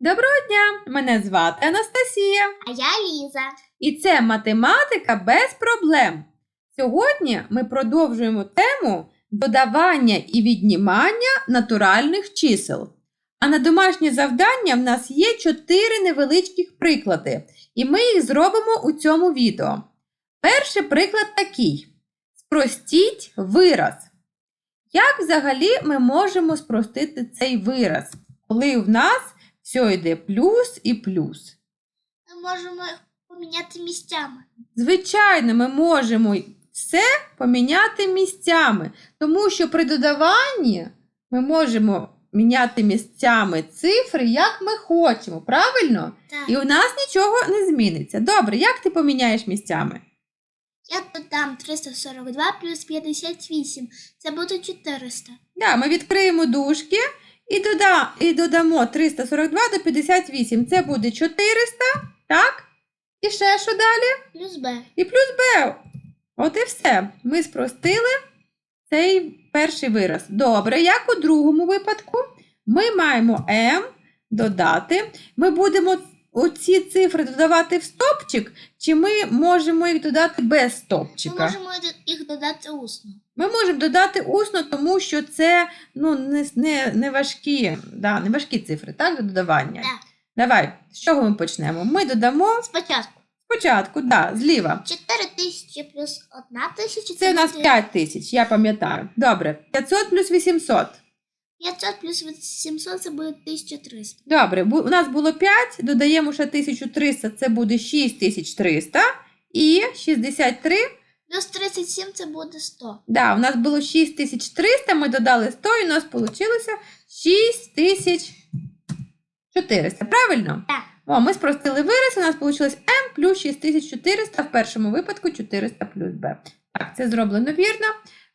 Доброго дня! Мене звати Анастасія. А я Ліза. І це математика без проблем. Сьогодні ми продовжуємо тему додавання і віднімання натуральних чисел. А на домашнє завдання в нас є чотири невеличких приклади, і ми їх зробимо у цьому відео. Перший приклад такий: спростіть вираз. Як взагалі ми можемо спростити цей вираз, коли в нас все йде плюс і плюс? Ми можемо їх поміняти місцями. Звичайно, ми можемо все поміняти місцями, тому що при додаванні ми можемо міняти місцями цифри, як ми хочемо, правильно? Так. І у нас нічого не зміниться. Добре, як ти поміняєш місцями? Я додам 342 плюс 58. Це буде 400. Да, ми відкриємо дужки і, дода, і додамо 342 до 58. Це буде 400, так? І ще що далі? Плюс Б. І плюс Б. От і все. Ми спростили цей перший вираз. Добре, як у другому випадку, ми маємо М додати. Ми будемо оці цифри додавати в стопчик, чи ми можемо їх додати без Ми можемо їх додати усно. Ми можемо додати усно, тому що це ну, не, не, не, важкі, да, не важкі цифри, так, до додавання. Так. Давай, з чого ми почнемо? Ми додамо Спочатку. спочатку, да, зліва. 4 тисячі плюс 1 тисяча. Це у нас буде 5 тисяч, я пам'ятаю. Добре, 500 плюс 800. 500 плюс 700 це буде 1300. Добре, бу- у нас було 5, додаємо ще 1300, це буде 6300. І 63, Плюс 37 це буде 100. да, у нас було 6300, ми додали 100, і у нас вийшло 6400. Правильно? Так. О, ми спростили вираз, у нас вийшло m плюс 6400, в першому випадку 400 плюс b. Так, це зроблено вірно.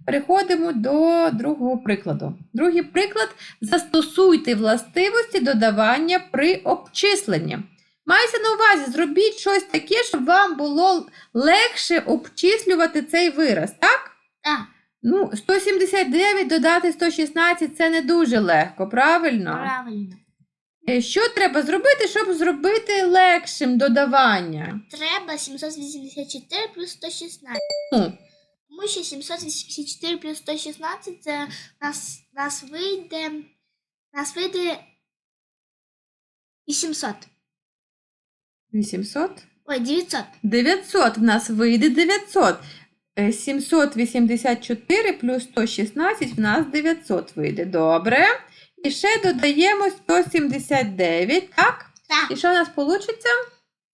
Переходимо до другого прикладу. Другий приклад застосуйте властивості додавання при обчисленні. Мається на увазі, зробіть щось таке, щоб вам було легше обчислювати цей вираз, так? Так. Ну, 179 додати 116 це не дуже легко, правильно? Правильно. Е, Що треба зробити, щоб зробити легшим додавання? Треба 784 плюс 116. Ну, Тому що 784 плюс 116 це нас, нас вийде. Нас вийде 800. 800? Ой, 900. 900 в нас вийде 900. Е, 784 плюс 116 в нас 900 вийде. Добре. І ще додаємо 179, так? Так, І що у нас вийде?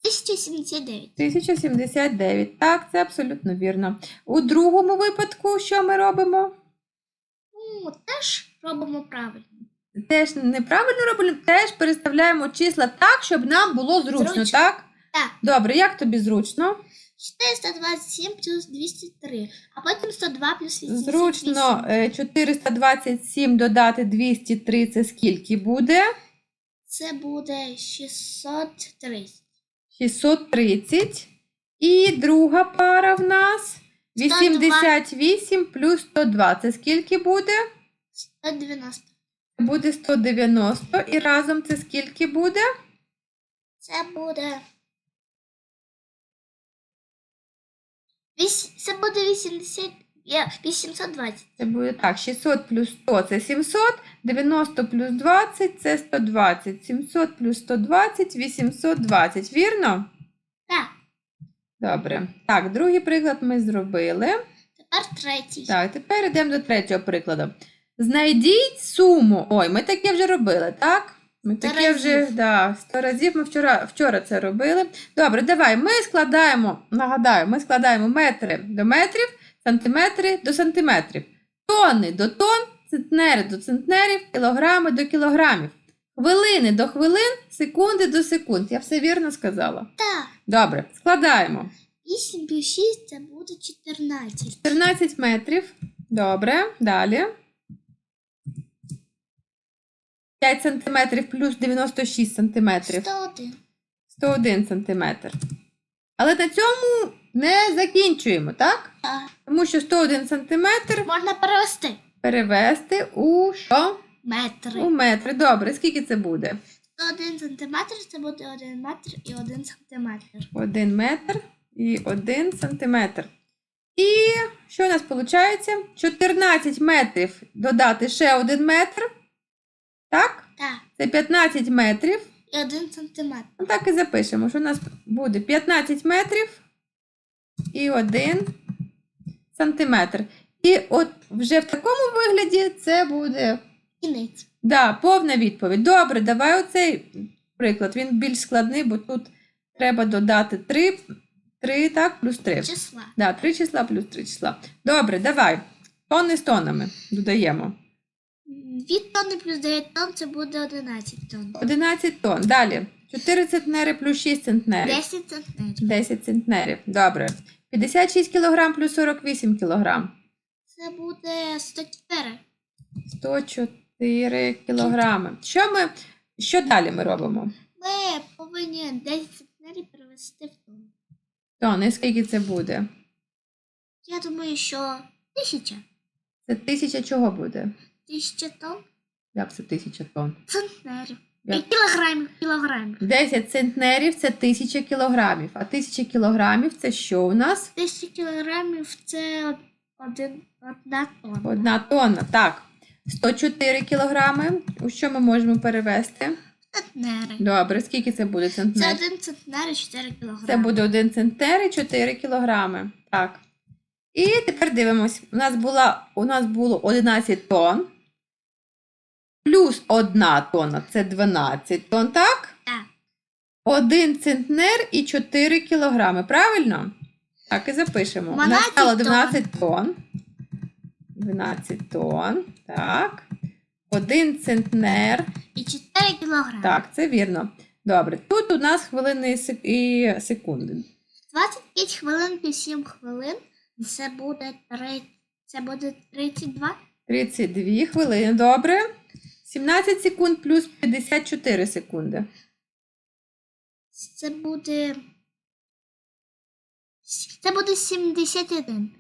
1079. 1079. Так, це абсолютно вірно. У другому випадку що ми робимо? Ну, теж робимо правильно. Теж неправильно робимо, теж переставляємо числа так, щоб нам було зручно, Зручно. так? Так. Добре, як тобі зручно? 427 плюс 203, а потім 102 плюс 88. Зручно е, 427 додати 203 це скільки буде? Це буде 630. 630. І друга пара в нас 88 плюс 102. Це скільки буде? 190. Буде 190. І разом це скільки буде? Це буде. Це буде 80... я- 820. Це буде так, 600 плюс 100 це 700, 90 плюс 20 це 120, 700 плюс 120 820, вірно? Так, Добре. Так, другий приклад ми зробили. тепер третій. Так, тепер йдемо до третього прикладу. Знайдіть суму. Ой, ми таке вже робили, так? Ми таке вже да, 100 разів ми вчора, вчора це робили. Добре, давай. Ми складаємо, нагадаю, ми складаємо метри до метрів, сантиметри до сантиметрів, тонни до тонн, центнери до центнерів, кілограми до кілограмів, хвилини до хвилин, секунди до секунд. Я все вірно сказала. Так. Добре, складаємо. 8 плюс 6 це буде 14. 14 метрів. Добре, далі. 5 сантиметрів плюс 96 сантиметрів. 101. 101 сантиметр. Але на цьому не закінчуємо, так? Так. Тому що 101 сантиметр Можна перевести. перевести у що? Метри. У метри. Добре, скільки це буде? 1 сантиметр, це буде 1 метр і 1 сантиметр. 1 метр і 1 сантиметр. І що у нас виходить? 14 метрів додати ще 1 метр. Так? Так. Це 15 метрів. І 1 сантиметр. Ну, так і запишемо, що у нас буде 15 метрів і 1 сантиметр. І от вже в такому вигляді це буде Кінець. да, повна відповідь. Добре, давай оцей приклад. Він більш складний, бо тут треба додати 3, 3 так, плюс 3. Числа. Да, 3 числа плюс 3 числа. Добре, давай. Тонни з тоннами додаємо. 2 тонни плюс 9 тонн це буде 11 тонн. 11 тонн. Далі. 4 центнери плюс 6 центнерів. 10 центнерів. 10 центнерів. Добре. 56 кг плюс 48 кг. Це буде 104. 104 кг. Що ми, що далі ми робимо? Ми повинні 10 центнерів перевести в тонну. Тонни, скільки це буде? Я думаю, що 1000. Це тисяча чого буде? 1000 тонн Як це тисяча тонн? центнерів. І кілограмів, кілограмів. 10 центнерів це тисяча кілограмів. А тисяча кілограмів це що у нас? 1000 кілограмів це один, одна тонна. Одна тонна. Так. 104 кілограми. У що ми можемо перевести? Центнери. Добре, скільки це буде Це центнерів? один центнер і 4 кілограми. Це буде 1 центнер і 4 кілограми. Так. І тепер дивимось. У нас, була, у нас було 11 тонн. Плюс 1 тонна це 12 тонн, так? Так. 1 центнер і 4 кілограми. Правильно? Так, і запишемо. У нас 12 стало тонн. 12 тонн. 12 тонн. Так. 1 центнер. І 4 кілограми. Так, це вірно. Добре. Тут у нас хвилини і секунди. 25 хвилин плюс 7 хвилин. Це буде 3, це буде 32. 32 хвилини. Добре. 17 секунд плюс 54 секунди. Це буде. Це буде 71.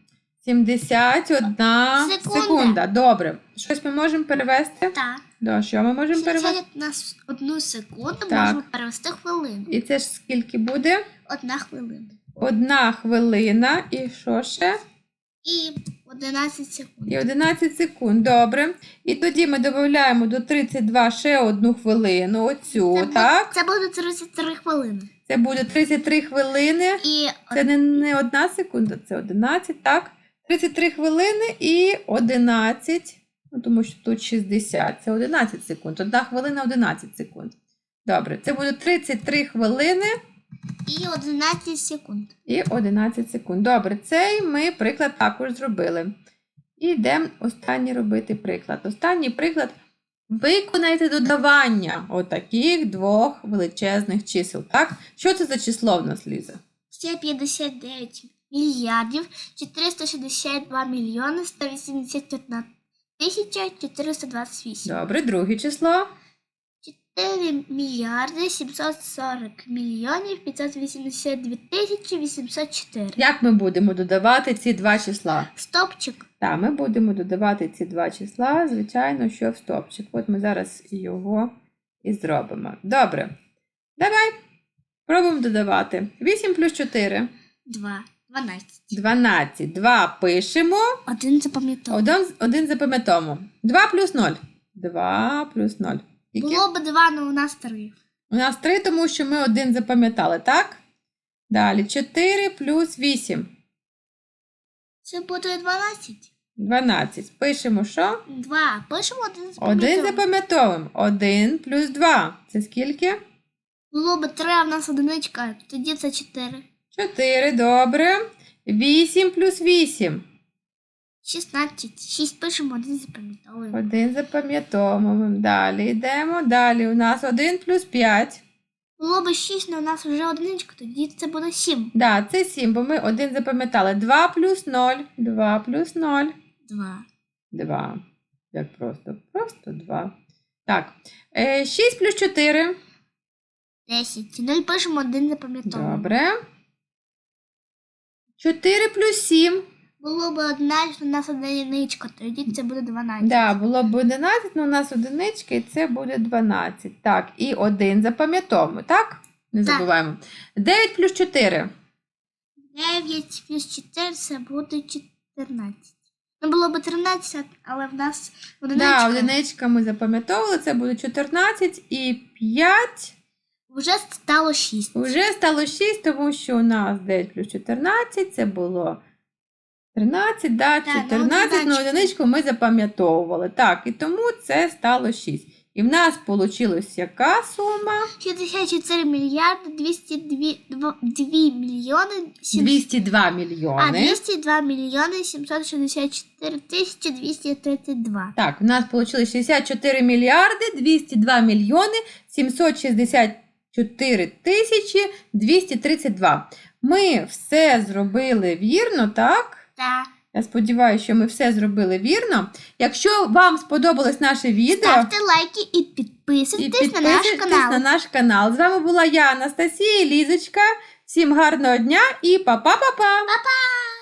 71 Секунда. секунда. Добре. Щось ми можемо перевести? Так. Да, що ми можемо перевести? 71 одну секунду Так. можемо перевести хвилину. І це ж скільки буде? Одна хвилина. Одна хвилина і що ще? І 11 секунд. І 11 секунд. Добре. І тоді ми додаємо до 32 ще одну хвилину. Оцю, Це, бу- так? це буде 33 хвилини. Це буде 33 хвилини. І Це не, не одна секунда, це 11, так? 33 хвилини і 11. Ну, тому що тут 60. Це 11 секунд. Одна хвилина 11 секунд. Добре, це буде 33 хвилини і 11 секунд. і 11 секунд. Добре, цей ми приклад також зробили. І йдемо останній робити приклад. Останній приклад. Виконайте додавання отаких двох величезних чисел. Так? Що це за число в нас, Ліза? Це 59 мільярдів 462 мільйони 181 тисяча 428. Добре, друге число. 4 мільярди 740 мільйонів 582 тисячі 804. Як ми будемо додавати ці два числа? Стопчик. Так, ми будемо додавати ці два числа, звичайно, що в стопчик. От ми зараз його і зробимо. Добре. Давай. Пробуємо додавати. 8 плюс 4. 2. 12. 12. 2 пишемо. Один запам'ятав. Один, один запам'ятаємо. 2 плюс 0. 2 плюс 0. Скільки? Було б 2, але у нас 3. У нас 3, тому що ми один запам'ятали, так? Далі 4 плюс 8. Це буде 12. 12. Пишемо що? 2. Пишемо один Один запам'ятовуємо. 1 плюс 2. Це скільки? Було б 3, а в нас одиничка. Тоді це 4. 4, добре. 8 плюс 8. 16. 6 пишемо, один запам'ятовуємо. Один запам'ятовуємо. Далі йдемо. Далі у нас 1 плюс 5. Було б 6, але у нас вже одиничка, тоді це буде 7. Да, це 7, бо ми один запам'ятали. 2 плюс 0. 2 плюс 0. 2. 2. Як просто? Просто 2. Так. Е, 6 плюс 4. 10. 0 пишемо, один запам'ятовуємо. Добре. 4 плюс 7. Було б 11, у нас одиничка, тоді це буде 12. Да, було б 11, але у нас одинички, і це буде 12. Так, і 1 запам'ятовуємо, так? Не Так. забуваємо. 9 плюс 4. 9 плюс 4 це буде 14. Ну, було б 13, але в нас одиничка. Да, одиничка ми запам'ятовували, це буде 14 і 5 Вже стало 6. вже стало 6, тому що у нас 9 плюс 14, це було 13, да, Так, на 14 на одиничку. одиничку ми запам'ятовували. Так, і тому це стало 6. І в нас вийшла яка сума? 64 мільярди 202 2 мільйони 7... 202 А, мільйони. 202 мільйони 764 тисячі 232. Так, в нас вийшло 64 мільярди 202 мільйони 764 тисячі 232. Ми все зробили вірно, так? Я сподіваюся, що ми все зробили вірно. Якщо вам сподобалось наше відео, Ставте лайки і і підписуйтесь на наш підписуйтесь канал. на наш канал. З вами була я, Анастасія Лізочка. Всім гарного дня і па-па-па-па!